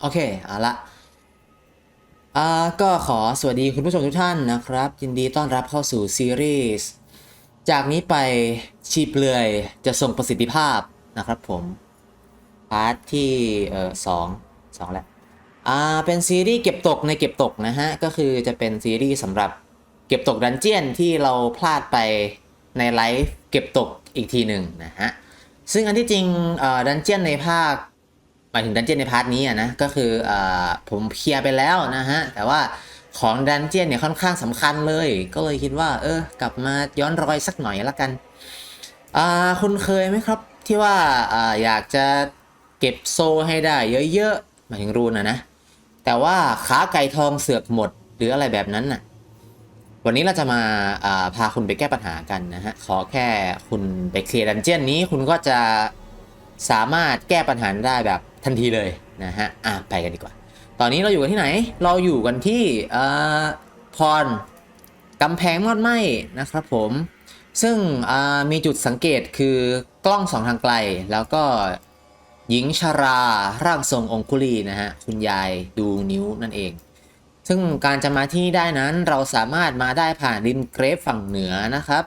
โอเคเอาละอ่าก็ขอสวัสดีคุณผู้ชมทุกท่านนะครับ ยินดีต้อนรับเข้าสู่ซีรีส์จากนี้ไปชีเปลือยจะส่งประสิทธิภาพนะครับผม พาร์ทที่เอ่อสองสองแล้วอ่าเป็นซีรีส์เก็บตกในเก็บตกนะฮะ ก็คือจะเป็นซีรีส์สำหรับเก็บตกดันเจียนที่เราพลาดไปในไลฟ์เก็บตกอีกทีหนึ่งนะฮะ ซึ่งอันที่จริงดันเจียนในภาคายถึงดันเจียนในพาร์ทนี้อะนะ ก็คืออผมเคลียร์ไปแล้วนะฮะ แต่ว่าของดันเจียนเนี่ยค่อนข้างสำคัญเลย ก็เลยคิดว่า เออ กลับมาย้อนรอยสักหน่อยละกันคุณเคยไหมครับ ที่ว่าออยากจะเก็บโซให้ได้เยอะๆหมายถึงรูนนะนะ แต่ว่าขาไก่ทองเสือกหมดหรืออะไรแบบนั้นน่ะ วันนี้เราจะมาาพาคุณไปแก้ปัญหากันนะฮะ ขอแค่คุณไปเคลียร์ดันเจียนนี้คุณก็จะ สามารถแก้ปัญหาได้แบบทันทีเลยนะฮะอะไปกันดีกว่า ตอนนี้เราอยู่กันที่ไหน เราอยู่กันที่เอ่อพรกำแพงมอดไหมนะครับผมซึ่งมีจุดสังเกตคือกล้องสองทางไกล แล้วก็หญิงชาราร่างทรงองคุลีนะฮะคุณยายดูนิ้วนั่นเอง ซึ่งการจะมาที่นี่ได้นั้นเราสามารถมาได้ผ่านริมเกรฟฝั่งเหนือนะครับ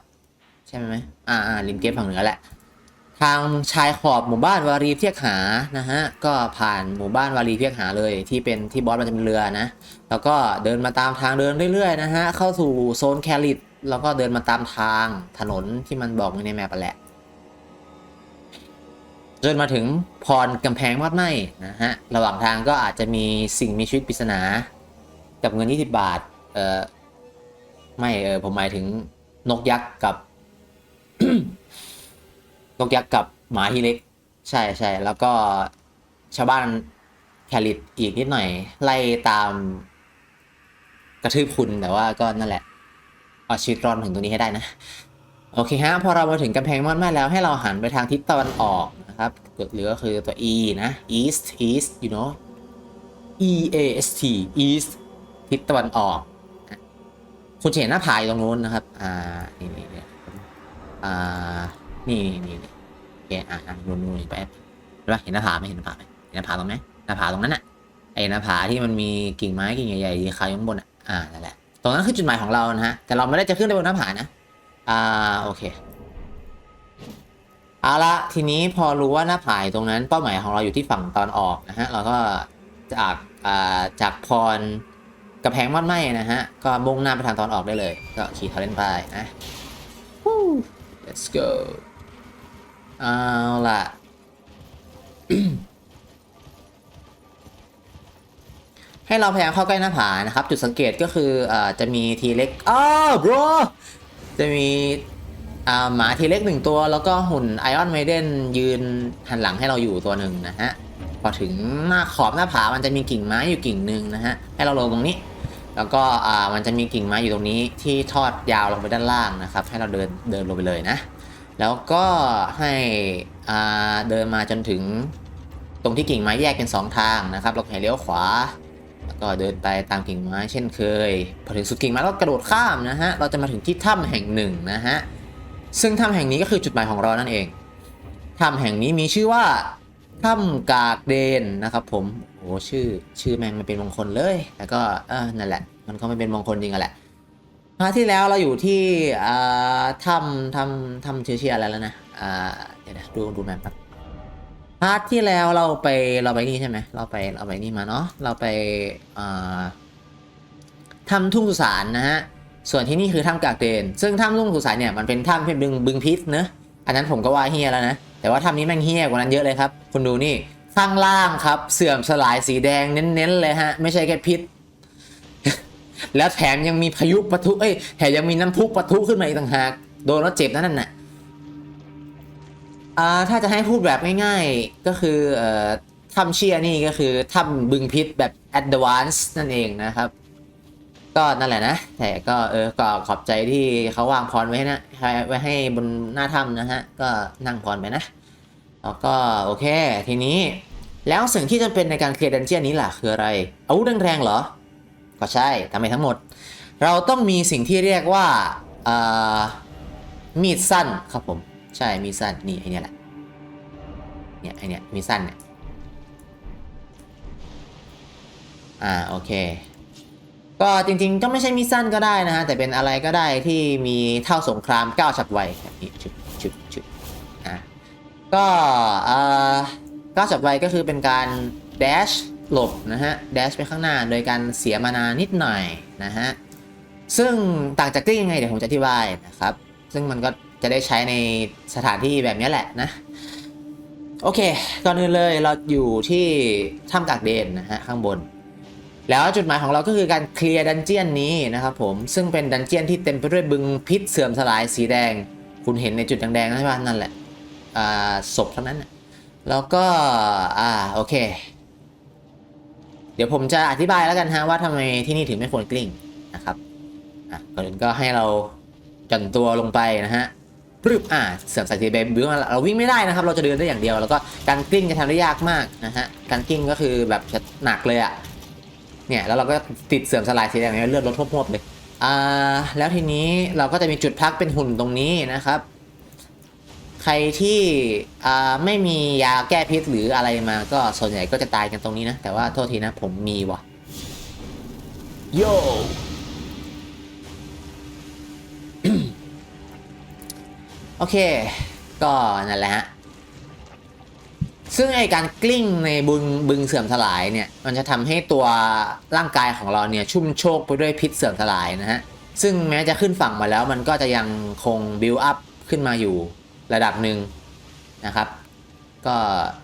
ใช่ไหมอ่าอ่าริมเกรฟฝั่งเหนือแหละ ทางชายขอบหมู่บ้านวารีเพียกหานะฮะก็ผ่านหมู่บ้านวารีเพียกหาเลยที่เป็นที่บอสมันจะเป็นเรือนะแล้วก็เดินมาตามทางเดินเรื่อยๆนะฮะเข้าสู่โซนแคลิตแล้วก็เดินมาตามทางถนนที่มันบอกไว้ในแมปไปแหละจนมาถึงพรกำแพงมอดไหมนะฮะระหว่างทางก็อาจจะมีสิ่งมีชีวิตปริศนา กับเงิน 20 บาทเออไม่เออผมหมายถึงนกยักษ์กับ นกยักษ์กับหมาที่เล็ก ใช่ใช่แล้วก็ชาวบ้านแคลิตอีกนิดหน่อย ไล่ตาม กระทืบคุณแต่ว่าก็นั่นแหละ เอาชีวิตรอดถึงตรงนี้ให้ได้นะ โอเคฮะ พอเรามาถึงกำแพงมอดแม่แล้วให้เราหันไปทางทิศตะวันออกนะครับหรือก็คือตัว e นะ east east you know e a s t east ทิศตะวันออก คุณจะเห็นหน้าผาอยู่ตรงนู้นนะครับ อ่า นี่นี่อ่า นี่นี่นี่โอเคอ่าอ่านู่นนู่นไปเห็นปะเห็นหน้าผาไหมเห็นหน้าผาไหมเห็นหน้าผาตรงไหนหน้าผาตรงนั้นน่ะไอ้หน้าผาที่มันมีกิ่งไม้กิ่งใหญ่ๆคาอยู่ข้างบนอะอ่านั่นแหละตรงนั้นคือจุดหมายของเรานะฮะแต่เราไม่ได้จะขึ้นไปบนหน้าผานะอ่าโอเคเอาละทีนี้พอรู้ว่าหน้าผาตรงนั้นเป้าหมายของเราอยู่ที่ฝั่งตอนออกนะฮะเราก็จากอ่าจากพรกระแพงมอดไหมนะฮะ ก็มุ่งหน้าไปทางตอนออกได้เลย ก็ขี่เทาเล่นไปนะ Woo let's go เอาล่ะ ให้เราพยายามเข้าใกล้หน้าผานะครับ จุดสังเกตก็คืออจะมีทีเล็กอ้าว bro จะมีหมาทีเล็กหนึ่งตัว แล้วก็หุ่นไอออนไมเดนยืนหันหลังให้เราอยู่ตัวหนึ่งนะฮะ พอถึงหน้าขอบหน้าผามันจะมีกิ่งไม้อยู่กิ่งหนึ่งนะฮะ ให้เราลงตรงนี้ แล้วก็มันจะมีกิ่งไม้อยู่ตรงนี้ที่ทอดยาวลงไปด้านล่างนะครับ ให้เราเดินเดินลงไปเลยนะ แล้วก็ให้เดินมาจนถึงตรงที่กิ่งไม้แยกเป็นสองทางนะครับ เราให้เลี้ยวขวา แล้วก็เดินไปตามกิ่งไม้เช่นเคย พอถึงสุดกิ่งไม้เรากระโดดข้ามนะฮะ เราจะมาถึงที่ถ้ำแห่งหนึ่งนะฮะ ซึ่งถ้ำแห่งนี้ก็คือจุดหมายของเรานั่นเอง ถ้ำแห่งนี้มีชื่อว่าถ้ำกากเดนนะครับผม โอ้ชื่อชื่อแม่งมันเป็นมงคลเลยแต่ก็เออนั่นแหละ มันก็ไม่เป็นมงคลจริงอะแหละ พาร์ทที่แล้วเราอยู่ที่อ่าถ้ำถ้ำถ้ำชื่อชื่ออะไรแล้วนะเดี๋ยวนะดูดูแมปแป๊บพาร์ทที่แล้วเราไปเราไปนี่ใช่ไหมเราไปเราไปนี่มาเนาะเราไปอ่าถ้ำทุ่งสุสานนะฮะส่วนที่นี่คือถ้ำกากเดนซึ่งถ้ำทุ่งสุสานเนี่ยมันเป็นถ้ำที่บึงบึงพิษเนอะอันนั้นผมก็ว่าเฮียแล้วนะแต่ว่าถ้ำนี้แม่งเฮียกว่านั้นเยอะเลยครับคุณดูนี่ข้างล่างครับเสื่อมสลายสีแดงเน้นๆเลยฮะไม่ใช่แค่พิษ แล้วแถมยังมีพายุปะทุเอ้ยแถมยังมีน้ำพุปะทุขึ้นมาอีกต่างหากโดนแล้วเจ็บนั่นน่ะอ่าถ้าจะให้พูดแบบง่ายๆก็คือเอ่อถ้ำเชียนี่ก็คือถ้ำบึงพิษแบบ advanced นั่นเองนะครับ ก็นั่นแหละนะ แต่ก็เออก็ขอบใจที่เขาวางพรไว้นะไว้ให้บนหน้าถ้ำนะฮะ ก็นั่งพรไปนะแล้วก็โอเคทีนี้ แล้วสิ่งที่จำเป็นในการเคลียร์ดันเจียนนี้ล่ะคืออะไรอาวุธแรงๆเหรอ ก็ใช่ทำไมทั้งหมด เราต้องมีสิ่งที่เรียกว่าอ่ามีดสั้นครับผมใช่มีดสั้นนี่ไอเนี้ยแหละเนี่ยไอเนี้ยมีดสั้นเนี่ยอ่าโอเค ก็จริงๆก็ไม่ใช่มิสสั้นก็ได้นะฮะแต่เป็นอะไรก็ได้ที่มีเท่าสงครามก้าวฉับไวแบบนี้ชุบชุบชุบอะก็เอ่อก้าวฉับไวก็คือเป็นการ dash หลบนะฮะ dash ไปข้างหน้าโดยการเสียมานานิดหน่อยนะฮะซึ่งต่างจากกลิ้งยังไงเดี๋ยวผมจะอธิบายนะครับ ซึ่งมันก็จะได้ใช้ในสถานที่แบบนี้แหละนะ โอเค ก่อนอื่นเลยเราอยู่ที่ถ้ำกากเดนนะฮะข้างบน แล้วจุดหมายของเราก็คือการเคลียร์ดันเจียนนี้นะครับผม ซึ่งเป็นดันเจียนที่เต็มไปด้วยบึงพิษเสื่อมสลายสีแดง คุณเห็นในจุดแดงๆใช่ปะนั่นแหละศพทั้งนั้น แล้วก็อ่าโอเค ดี๋ยวผมจะอธิบายแล้วกันฮะว่าทำไมที่นี่ถึงไม่ควรกลิ้งนะครับอะก่อนอื่นก็ให้เราจันตัวลงไปนะฮะปึ๊บอ่าเสื่อมสายสีแดงบึ้งเราวิ่งไม่ได้นะครับ เราจะเดินได้อย่างเดียว แล้วก็การกลิ้งจะทำได้ยากมากนะฮะการกลิ้งก็คือแบบหนักเลยอะเนี่ยแล้วเราก็ติดเสื่อมสลายสีแดงเนี่ยเลือดลดพวบๆเลยอ่าแล้วทีนี้เราก็จะมีจุดพักเป็นหุ่นตรงนี้นะครับ ใครที่อ่าไม่มียาแก้พิษหรืออะไรมาก็ส่วนใหญ่ก็จะตายกันตรงนี้นะ แต่ว่าโทษทีนะผมมีว่ะโยโอเค ก็นั่นแหละฮะ ซึ่งไอการกลิ้งในบึงบึงเสื่อมสลายเนี่ย มันจะทำให้ตัวร่างกายของเราเนี่ย ชุ่มโชกไปด้วยพิษเสื่อมสลายนะฮะ ซึ่งแม้จะขึ้นฝั่งมาแล้วมันก็จะยังคงบิวอัพขึ้นมาอยู่ ระดับหนึ่งนะครับ ก็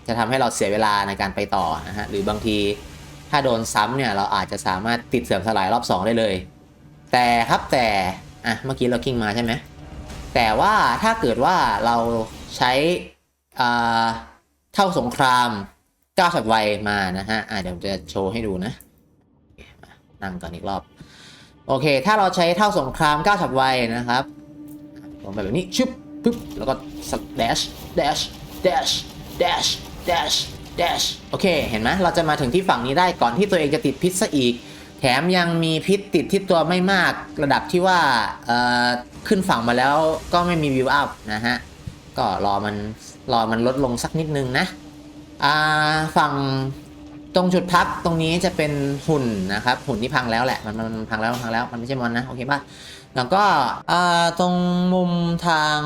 จะทำให้เราเสียเวลาในการไปต่อนะฮะหรือบางทีถ้าโดนซ้ำเนี่ยเราอาจจะสามารถติดเสื่อมสลายรอบ 2 ได้เลย แต่ครับแต่อะเมื่อกี้เรากิ้งมาใช่ไหมแต่ว่าถ้าเกิดว่าเราใช้อ่าเท่าสงครามก้าวฉับไวมานะฮะอะเดี๋ยวจะโชว์ให้ดูนะนั่งก่อนอีกรอบโอเค ถ้าเราใช้เท่าสงครามก้าวฉับไวนะครับลงไปแบบนี้ชึบ ปึ๊บแล้วก็ dash dash dash dash dash dash โอเค เห็นไหมเราจะมาถึงที่ฝั่งนี้ได้ก่อนที่ตัวเองจะติดพิษซะอีก แถมยังมีพิษติดที่ตัวไม่มาก ระดับที่ว่าเอ่อขึ้นฝั่งมาแล้วก็ไม่มีวิวอัพนะฮะ ก็รอมันรอมันลดลงสักนิดนึงนะอ่าฝั่งตรงจุดพักตรงนี้จะเป็นหุ่นนะครับ หุ่นที่พังแล้วแหละ มันมันพังแล้วพังแล้วมันไม่ใช่มอนนะ โอเคป่ะ แล้วก็ตรงมุมทาง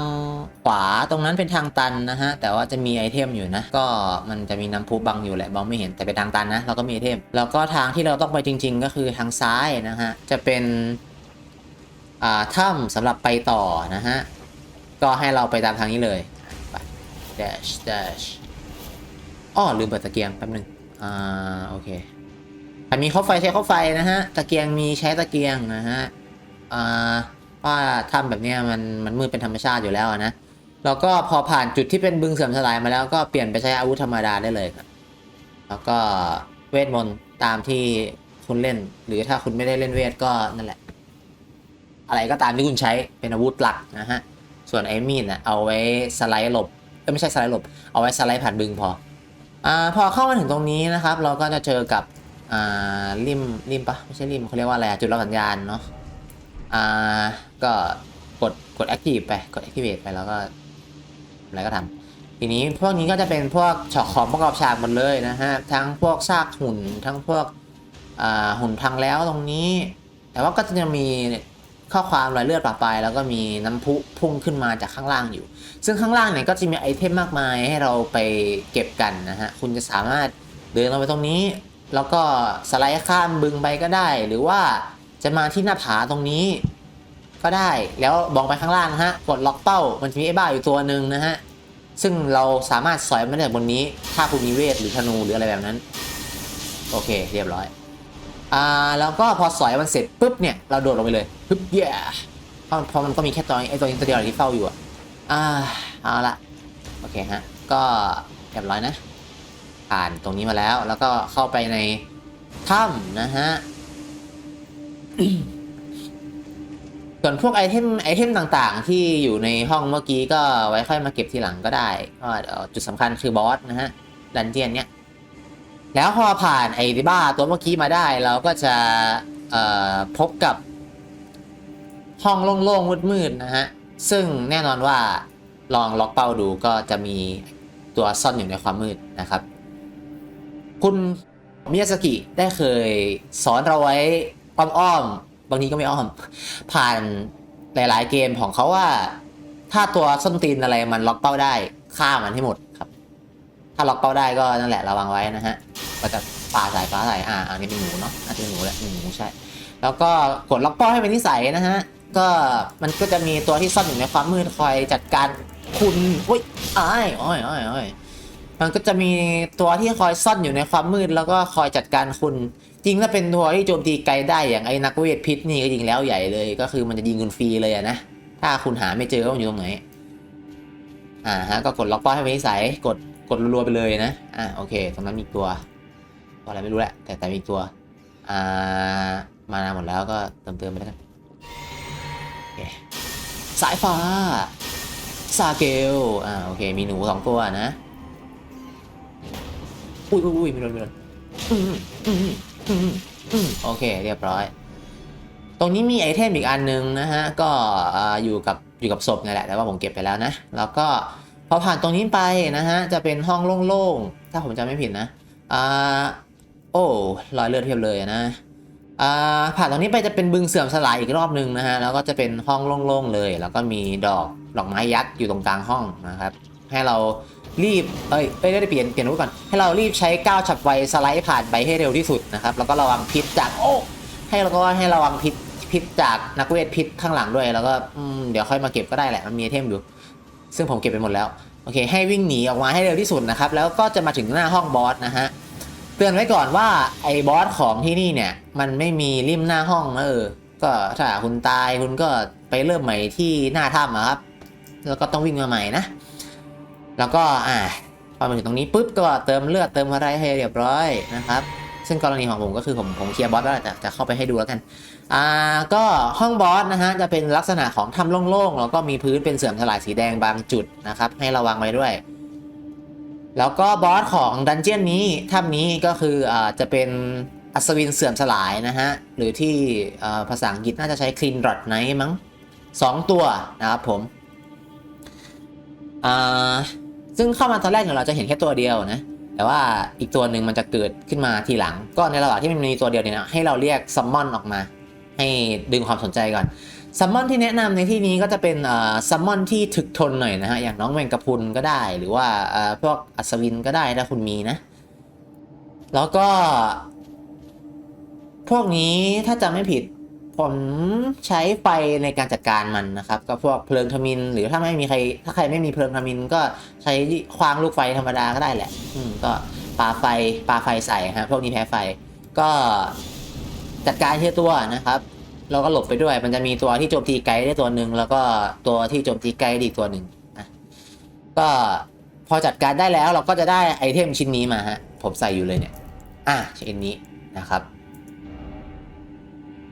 ขวาตรงนั้นเป็นทางตันนะฮะ แต่ว่าจะมีไอเทมอยู่นะ ก็มันจะมีน้ำพุบังอยู่แหละมองไม่เห็นแต่เป็นทางตันนะ เราก็มีไอเทม แล้วก็ทางที่เราต้องไปจริง ๆ ก็คือทางซ้ายนะฮะ จะเป็นอ่าถ้ำสำหรับไปต่อนะฮะ ก็ให้เราไปตามทางนี้เลยไป dash dash อ้อลืมเปิดตะเกียงแป๊บนึงอ่าโอเคมีข้อไฟใช้ข้อไฟนะฮะ ตะเกียงมีใช้ตะเกียงนะฮะ ว่าทำแบบนี้มันมันมืดเป็นธรรมชาติอยู่แล้วนะแล้วก็พอผ่านจุดที่เป็นบึงเสื่อมสลายมาแล้วก็เปลี่ยนไปใช้อาวุธธรรมดาได้เลยครับ แล้วก็เวทมนต์ตามที่คุณเล่น หรือถ้าคุณไม่ได้เล่นเวทก็นั่นแหละ อะไรก็ตามที่คุณใช้เป็นอาวุธหลักนะฮะ ส่วนไอ้มีดน่ะเอาไว้สไลด์หลบเอ้ยไม่ใช่สไลด์หลบ เอาไว้สไลด์ผ่านบึงพออ่าพอเข้ามาถึงตรงนี้นะครับ เราก็จะเจอกับอ่าริมริมปะไม่ใช่ริมเขาเรียกว่าอะไรจุดรับสัญญาณเนาะ อ่าก็กดกด active ไปกด activate ไปแล้วก็อะไรก็ทำทีนี้พวกนี้ก็จะเป็นพวกฉอกของประกอบฉากหมดเลยนะฮะทั้งพวกซากหุ่นทั้งพวกหุ่นพังแล้วตรงนี้ แต่ว่าก็จะมีข้อความรอยเลือดปะปลายแล้วก็มีน้ำพุพุ่งขึ้นมาจากข้างล่างอยู่ ซึ่งข้างล่างเนี่ยก็จะมีไอเทมมากมายให้เราไปเก็บกันนะฮะ คุณจะสามารถเดินลงไปตรงนี้ แล้วก็สไลด์ข้ามบึงไปก็ได้ หรือว่า จะมาที่หน้าผาตรงนี้ ก็ได้แล้วมองไปข้างล่างนะฮะกดล็อกเป้ามันจะมีไอ้บ้าอยู่ตัวหนึ่งนะฮะซึ่งเราสามารถสอยมันได้บนนี้ถ้าคุณมีเวทหรือธนูหรืออะไรแบบนั้น โอเค เรียบร้อยอ่าแล้วก็พอสอยมันเสร็จปุ๊บเนี่ยเราโดดลงไปเลยปึ๊บเย่เพราะเพราะมันก็มีแค่ตัวไอ้ตัวนี้ตัวเดียวที่เฝ้าอยู่อะอ่าเอาละโอเคฮะก็เรียบร้อยนะ ผ่านตรงนี้มาแล้วแล้วก็เข้าไปในถ้ำนะฮะ ส่วนพวกไอเทมไอเทมต่างๆ ที่อยู่ในห้องเมื่อกี้ก็ไว้ค่อยมาเก็บทีหลังก็ได้ก็เดี๋ยวจุดสำคัญคือบอสนะฮะดันเจียนเนี้ยแล้วพอผ่านไอ้บ้าตัวเมื่อกี้มาได้ เราก็จะพบกับห้องโล่งๆมืดๆนะฮะ ซึ่งแน่นอนว่าลองล็อกเป้าดูก็จะมีตัวซ่อนอยู่ในความมืดนะครับ คุณมิยาสกิได้เคยสอนเราไว้ อ้อมๆบางทีก็ไม่อ้อม ผ่านหลายๆเกมของเขาว่า ถ้าตัวส้นตีนอะไรมันล็อกเป้าได้ฆ่ามันให้หมดครับ ถ้าล็อกเป้าได้ก็นั่นแหละระวังไว้นะฮะก็จะปลาสายฟ้าใส่อ่าอันนี้เป็นหนูเนาะน่าจะเป็นหนูแหละหนูใช่ แล้วก็กดล็อกเป้าให้เป็นนิสัยนะฮะก็มันก็จะมีตัวที่ซ่อนอยู่ในความมืดคอยจัดการคุณอุ้ยอ้ายอ้อยอ้อยอ้อยมันก็จะมีตัวที่คอยซ่อนอยู่ในความมืดแล้วก็คอยจัดการคุณ จริงถ้าเป็นตัวที่โจมตีไกลได้อย่างไอ้นักเวทพิษนี่ก็ยิงแล้วใหญ่เลย ก็คือมันจะยิงคุณฟรีเลยอะนะ ถ้าคุณหาไม่เจอว่ามันอยู่ตรงไหน อ่าฮะก็กดล็อกเป้าให้เป็นนิสัยกดกดรัวๆไปเลยนะ อ่าโอเค ตรงนั้นมีตัวตัวอะไรไม่รู้แหละแต่แต่มีตัว อ่า มานาหมดแล้วก็เติมเติมไปแล้วกันสายฟ้าซาเกล อ่าโอเค มีหนูสองตัวนะ อุ้ยอุ้ยอุ้ยไม่โดนไม่โดนอืมอืม อืมอืมโอเคเรียบร้อย ตรงนี้มีไอเทมอีกอันนึงนะฮะ ก็อยู่กับอยู่กับศพนี่แหละ แต่ว่าผมเก็บไปแล้วนะ แล้วก็พอผ่านตรงนี้ไปนะฮะ จะเป็นห้องโล่งๆ ถ้าผมจำไม่ผิดนะ อ่า โอ้รอยเลือดเพียบเลยนะ อ่า ผ่านตรงนี้ไปจะเป็นบึงเสื่อมสลายอีกรอบนึงนะฮะ แล้วก็จะเป็นห้องโล่งๆเลย แล้วก็มีดอกดอกไม้ยักษ์อยู่ตรงกลางห้องนะครับ ให้เรา รีบเอ้ยไม่ได้เปลี่ยนเปลี่ยนรูปก่อน ให้เรารีบใช้ก้าวฉับไวสไลด์ผ่านไปให้เร็วที่สุดนะครับแล้วก็ระวังพิษจากโอ้ให้เราก็ให้ระวังพิษพิษจากนักเวทพิษข้างหลังด้วย แล้วก็อืมเดี๋ยวค่อยมาเก็บก็ได้แหละมันมีเทมอยู่ ซึ่งผมเก็บไปหมดแล้วโอเค ให้วิ่งหนีออกมาให้เร็วที่สุดนะครับแล้วก็จะมาถึงหน้าห้องบอสนะฮะเตือนไว้ก่อนว่าไอ้บอสของที่นี่เนี่ย มันไม่มีริมหน้าห้องนะเออก็ถ้าคุณตายคุณก็ไปเริ่มใหม่ที่หน้าถ้ำอะครับ แล้วก็ต้องวิ่งมาใหม่นะ แล้วก็อ่าพอมาถึงตรงนี้ปุ๊บก็เติมเลือดเติมอะไรให้เรียบร้อยนะครับซึ่งกรณีของผมก็คือผมผมเคลียร์บอสแล้วจะจะเข้าไปให้ดูแล้วกัน อ่า ก็ห้องบอสนะฮะจะเป็นลักษณะของถ้ำโล่งๆ แล้วก็มีพื้นเป็นเสื่อมสลายสีแดงบางจุดนะครับ ให้ระวังไว้ด้วย แล้วก็บอสของดันเจียนนี้ถ้ำนี้ก็คืออ่าจะเป็นอัศวินเสื่อมสลายนะฮะ หรือที่อ่าภาษาอังกฤษน่าจะใช้ clean rot knight มั้งสองตัวนะครับผม อ่า ซึ่งเข้ามาตอนแรกเนี่ยเราจะเห็นแค่ตัวเดียวนะ แต่ว่าอีกตัวหนึ่งมันจะเกิดขึ้นมาทีหลัง ก็ในระหว่างที่มันมีตัวเดียวเนี่ยให้เราเรียกซัมมอนออกมา ให้ดึงความสนใจก่อนซัมมอนที่แนะนำในที่นี้ก็จะเป็นซัมมอนที่ถึกทนหน่อยนะฮะ อย่างน้องแมงกะพุนก็ได้ หรือว่าพวกอัศวินก็ได้ถ้าคุณมีนะ แล้วก็ พวกนี้ถ้าจำไม่ผิด ผมใช้ไฟในการจัดการมันนะครับ ก็พวกเพลิงทมิน หรือถ้าไม่มีใคร ถ้าใครไม่มีเพลิงทมิน ก็ใช้คว้างลูกไฟธรรมดาก็ได้แหละ อืมก็ปาไฟปาไฟใส่ฮะพวกนี้แพ้ไฟ ก็จัดการทีละตัวนะครับเราก็หลบไปด้วย มันจะมีตัวที่โจมตีไกด์ได้ตัวหนึ่งแล้วก็ตัวที่โจมตีไกด์อีกตัวหนึ่งนะก็พอจัดการได้แล้วเราก็จะได้ไอเทมชิ้นนี้มาฮะผมใส่อยู่เลยเนี่ย อะชิ้นนี้นะครับ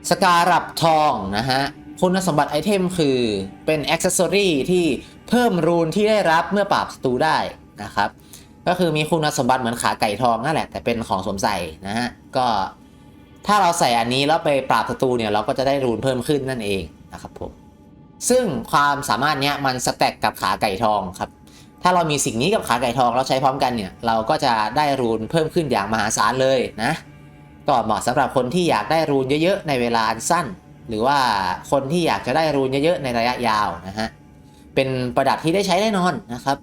สการัปทองนะฮะคุณสมบัติไอเทมคือเป็นอ็อกเซสซอรีที่เพิ่มรูนที่ได้รับเมื่อปราบศัตรูได้นะครับ ก็คือมีคุณสมบัติเหมือนขาไก่ทองนั่นแหละแต่เป็นของสวมใส่นะฮะก็ถ้าเราใส่อันนี้แล้วไปปราบศัตรูเนี่ยเราก็จะได้รูนเพิ่มขึ้นนั่นเองนะครับผมซึ่งความสามารถเนี้ยมันสแต็กกับขาไก่ทองครับถ้าเรามีสิ่งนี้กับขาไก่ทองเราใช้พร้อมกันเนี่ยเราก็จะได้รูนเพิ่มขึ้นอย่างมหาศาลเลยนะ ก็เหมาะสำหรับคนที่อยากได้รูนเยอะๆในเวลาอันสั้น หรือว่าคนที่อยากจะได้รูนเยอะๆในระยะยาวนะฮะเป็นประดับที่ได้ใช้แน่นอนนะครับ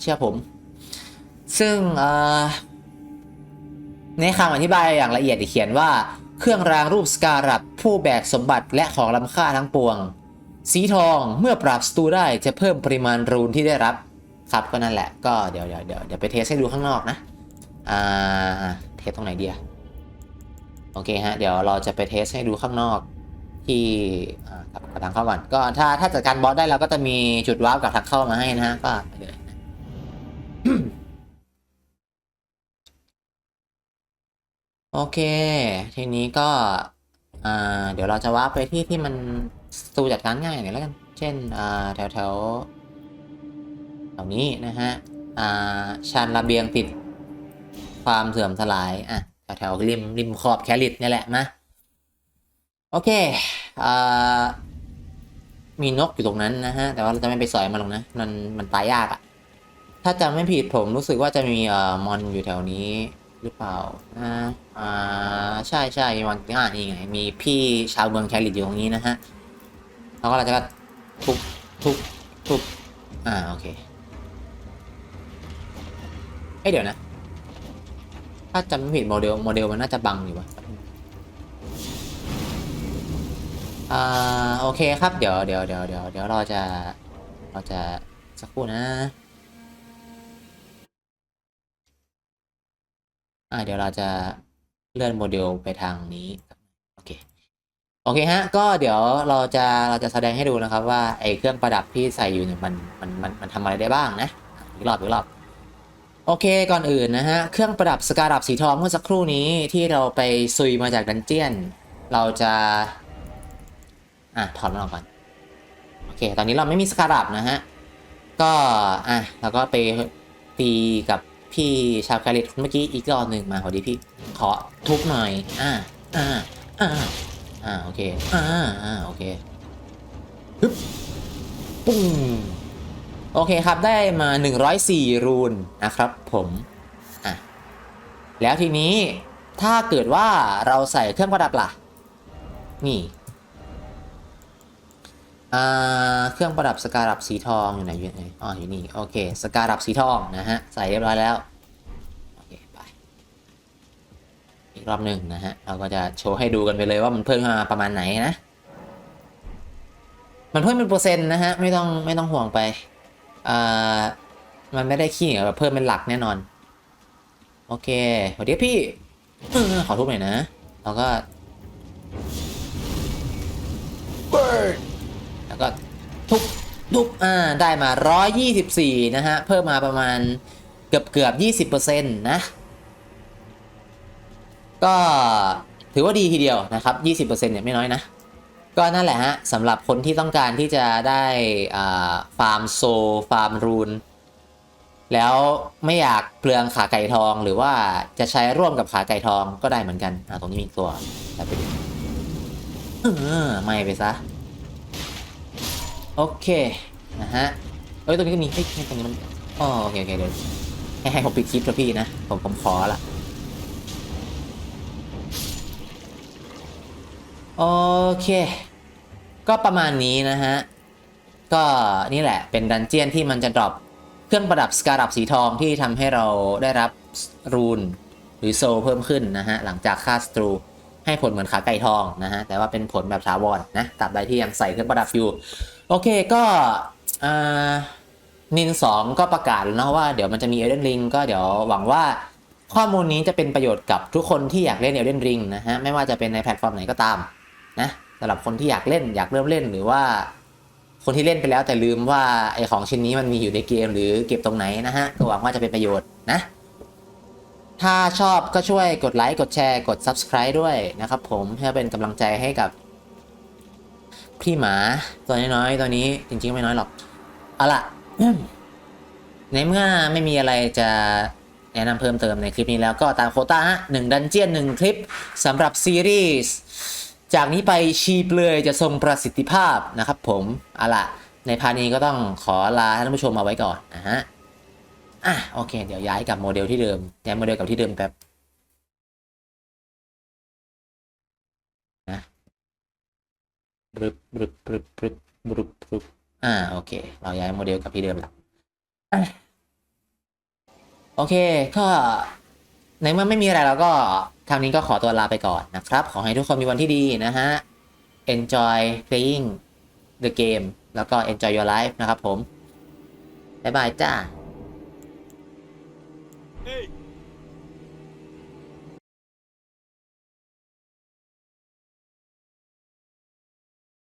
เชื่อผม ซึ่งในคำอธิบายอย่างละเอียดเขียนว่าเครื่องรางรูปสการัปผู้แบกสมบัติและของล้ำค่าทั้งปวง สีทองเมื่อปราบศัตรูได้จะเพิ่มปริมาณรูนที่ได้รับ ครับก็นั่นแหละก็เดี๋ยวเดี๋ยวเดี๋ยวไปเทสให้ดูข้างนอกนะอ่าเทสตรงไหนเดีอะ โอเคฮะ เดี๋ยวเราจะไปเทสให้ดูข้างนอกที่กับกับทางเข้าก่อนก็ถ้าถ้าจัดการบอสได้เราก็จะมีจุดวาร์ปกับทางเข้ามาให้นะฮะก็เลยโอเค ทีนี้ก็เดี๋ยวเราจะวาร์ปไปที่ที่มันสตูจัดการง่ายหน่อยแล้วกัน เช่นแถวแถวแถวนี้นะฮะชานระเบียงติดความเสื่อมสลายอะ แถวริมริมขอบแคลิตนี่แหละมาโอเคอ่ามีนกอยู่ตรงนั้นนะฮะ แต่ว่าเราจะไม่ไปสอยมันหรอกนะ มันมันตายยากอะถ้าจำไม่ผิดผมรู้สึกว่าจะมีเอ่อมอนอยู่แถวนี้หรือเปล่านะอ่าใช่ใช่มีวันอ่านี่ไงมีพี่ชาวเมืองแคลิตอยู่ตรงนี้นะฮะเขาก็เราจะทุบทุบทุบอ่าโอเคเอ้ยเดี๋ยวนะ ถ้าจำไม่ผิดโมเดลโมเดลมันน่าจะบังอยู่วะอ่าโอเคครับเดี๋ยวเดี๋ยวเดี๋ยวเดี๋ยวเดี๋ยวเราจะเราจะสักครู่นะ อ่าเดี๋ยวเราจะเลื่อนโมเดลไปทางนี้โอเคโอเคฮะ ก็เดี๋ยวเราจะเราจะแสดงให้ดูนะครับว่าไอเครื่องประดับที่ใส่อยู่เนี่ยมันมันมันมันทำอะไรได้บ้างนะอีกรอบอีกรอบ โอเคก่อนอื่นนะฮะ เครื่องประดับสการับสีทองเมื่อสักครู่นี้ที่เราไปซุยมาจากดันเจียน เราจะ อะ ถอดมันออกก่อน โอเค ตอนนี้เราไม่มีสการับนะฮะ ก็ อะเราก็ไปตีกับพี่ชาวแคลิตเมื่อกี้อีกรอบหนึ่งมาพอดีพี่ ขอทุบหน่อย อ่าอ่าอ่าอ่าโอเค อ่าอ่าโอเค ฮึบปุ้ง โอเคครับได้มา 104 รูนนะครับผมอะแล้วทีนี้ถ้าเกิดว่าเราใส่เครื่องประดับล่ะ นี่อ่าเครื่องประดับสการับสีทองอยู่ไหนอยู่ไหนอ๋ออยู่นี่โอเคสการับสีทองนะฮะใส่เรียบร้อยแล้วโอเคไปอีกรอบหนึ่งนะฮะเราก็จะโชว์ให้ดูกันไปเลยว่ามันเพิ่มมาประมาณไหนนะ มันเพิ่มเป็นเปอร์เซ็นต์นะฮะไม่ต้องไม่ต้องห่วงไป อ่ามันไม่ได้ขี้เหนียวแบบเพิ่มเป็นหลักแน่นอน โอเคสวัสดีพี่ขอทุบหน่อยนะเราก็แล้วก็ทุบทุบอ่าได้มา 124 นะฮะ เพิ่มมาประมาณเกือบเกือบ 20%นะ ก็ถือว่าดีทีเดียวนะครับ 20%เนี่ยไม่น้อยนะ ก็นั่นแหละฮะสำหรับคนที่ต้องการที่จะได้ฟาร์มโซฟาร์มรูน แล้วไม่อยากเปลืองขาไก่ทองหรือว่าจะใช้ร่วมกับขาไก่ทองก็ได้เหมือนกันอ่าตรงนี้มีตัวแต่ไปดูเออไม่ไปซะ โอเค นะฮะเอ้ยตรงนี้ก็มีเฮ้ยตรงนี้มันอ๋อโอเคโอเคเดี๋ยวให้ผมปิดคลิปแล้วพี่นะ ผมผมขอละ โอเค ก็ประมาณนี้นะฮะ ก็นี่แหละเป็นดันเจียนที่มันจะดรอปเครื่องประดับสการับสีทองที่ทำให้เราได้รับรูนหรือโซเพิ่มขึ้นนะฮะ หลังจากฆ่าศัตรูให้ผลเหมือนขาไก่ทองนะฮะ แต่ว่าเป็นผลแบบถาวรนะตราบใดที่ยังใส่เครื่องประดับอยู่ โอเคก็อ่านินสองก็ประกาศแล้วนะว่าเดี๋ยวมันจะมีเอเดนริงก็เดี๋ยวหวังว่าข้อมูลนี้จะเป็นประโยชน์กับทุกคนที่อยากเล่นเอเดนริงนะฮะ ไม่ว่าจะเป็นในแพลตฟอร์มไหนก็ตาม นะสำหรับคนที่อยากเล่นอยากเริ่มเล่นหรือว่า คนที่เล่นไปแล้วแต่ลืมว่าไอของชิ้นนี้มันมีอยู่ในเกมหรือเก็บตรงไหนนะฮะก็หวังว่าจะเป็นประโยชน์นะ ถ้าชอบก็ช่วยกดไลค์กดแชร์กด Subscribe ด้วยนะครับผมเพื่อเป็นกำลังใจให้กับพี่หมาตัวน้อยๆตัวนี้จริงๆไม่น้อยหรอกเอาล่ะในเมื่อไม่มีอะไรจะแนะนำเพิ่มเติมในคลิปนี้แล้วก็ตามโคต้าฮะหนึ่งดันเจียนหนึ่งคลิปสำหรับซีรีส์ จากนี้ไปชีเปลือยจะทรงประสิทธิภาพนะครับผมเอาล่ะในพาร์ทนี้ก็ต้องขอลาท่านผู้ชมมาไว้ก่อนนะฮะอะโอเค เดี๋ยวย้ายกลับโมเดลที่เดิมย้ายโมเดลกับที่เดิมแป๊บนะบรึบบรึบบรึบบรึบบรึบบรึบอ่าโอเค เราย้ายโมเดลกับที่เดิมแล้วอะโอเคก็ในเมื่อไม่มีอะไรแล้วก็ ทางนี้ก็ขอตัวลาไปก่อนนะครับ ขอให้ทุกคนมีวันที่ดีนะฮะ enjoy playing the game แล้วก็ enjoy your life นะครับผม บ๊ายบายจ้า Hey,